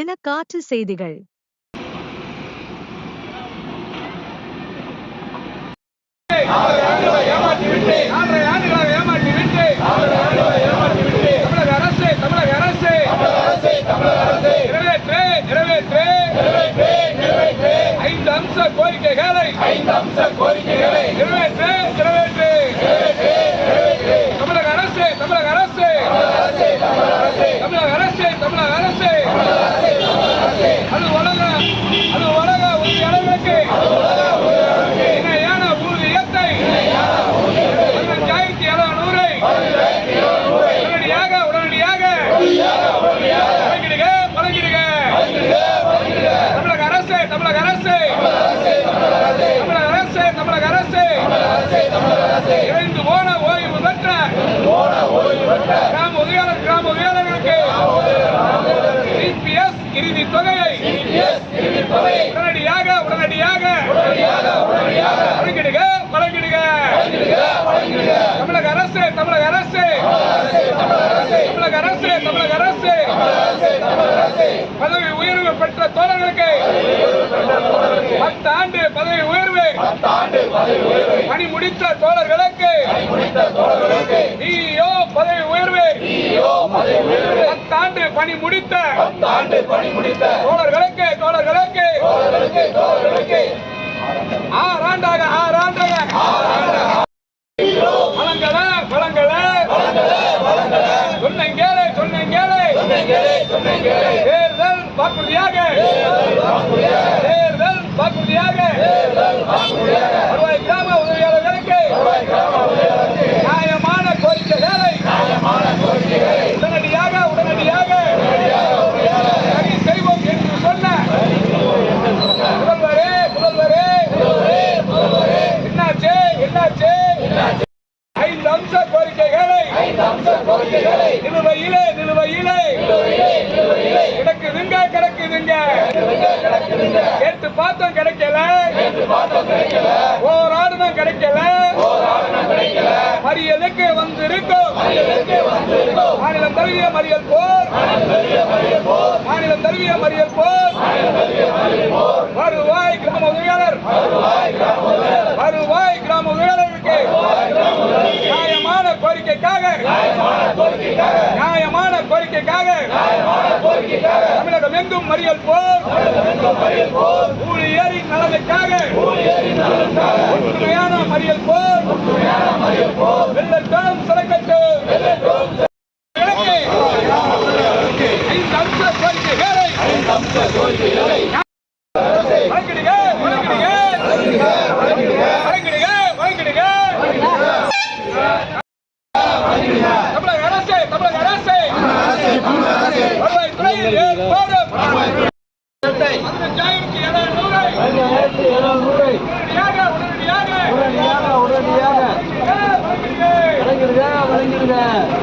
தினக்காற்று செய்திகள். நாலரை ஆண்டுகளாக ஏமாற்றி விட்டு தமிழக அரசு தமிழக அரசு நிறைவேற்று நிறைவேற்று ஐந்து அம்ச கோரிக்கைகளை நிறைவேற்று நிறைவேற்று தமிழக அரசு தமிழக அரசு தமிழக அரசு தமிழக அரசு அது உலக அது உலக உறுதியாளர்களுக்கு இணையான ஊதியத்தை பதினஞ்சாயிரத்தி எழுநூறை உடனடியாக உடனடியாக வழங்கிடுக வழங்கிடுக தமிழக அரசு தமிழக அரசு தமிழக அரசு தமிழக அரசு. இணைந்து போன ஓய்வு பெற்ற கிராம உதவியாளர் கிராம உதவியாளர்களுக்கு சிபிஎஸ் இறுதி தொகையை உடனடியாக உடனடியாக வழங்கிடுக வழங்கிடுக. தமிழக அரசு தமிழக அரசு தமிழக அரசு தமிழக அரசு பதவி உயர்வு பெற்ற தோழர்களுக்கு பத்து ஆண்டு பதவி உயர்வு. பணி முடித்த தோழர்களுக்கு டிஓ பதவி உயர்வு. பத்தாண்டு பணி முடித்த தோழர்களுக்கு தோழர்களுக்கு. ஆறாண்டாக ஆறாண்டாக. வழங்கல வழங்கல. சொன்னங்கேளே சொன்னங்கேளே தேர்தல் வாக்குறுதியாக தேர்தல் வாக்குறுதியாக வருவாய் கிராம உதவியாளர்களுக்கு நியாயமான கோரிக்கைகளை உடனடியாக உடனடியாக சரி செய்வோம் என்று சொன்ன முதல்வரே முதல்வரே என்னாச்சு என்னாச்சு ஐந்து அம்ச கோரிக்கைகளை. நிலுவையிலே நிலுவையிலே. கிடக்குதுங்க கிடக்குதுங்க கேட்டு பார்த்தோம் கிடைக்கல. போராடுனோம் கிடைக்கல. மறியலுக்கு வந்திருக்கும். மாநிலம் தழுவிய மறியல் போர். மாநிலம் தழுவிய மறியல் போர். வருவாய் கிராம உதவியாளர் வருவாய் கிராம உதவியாளருக்கு நியாயமான கோரிக்கைக்காக நியாயமான கோரிக்கைக்காக. தமிழகம் எங்கும் மறியல் போர். ஊழியரின் நலனுக்காக. உண்மையான மறியல் போர். வெள்ளட்டும் சிறக்கட்டும் ஐந்து அம்ச கோரிக்கைகளை வழங்கிடுக வழங்கிடுக வழங்கிடுக வழங்கிடுக தமிழக அரசு தமிழக அரசு வருவாய் துறையில் ஏற்படும் பதினஞ்சாயிரத்தி எழுநூறு உடனடியாக உடனடியாக. வழங்கிடுக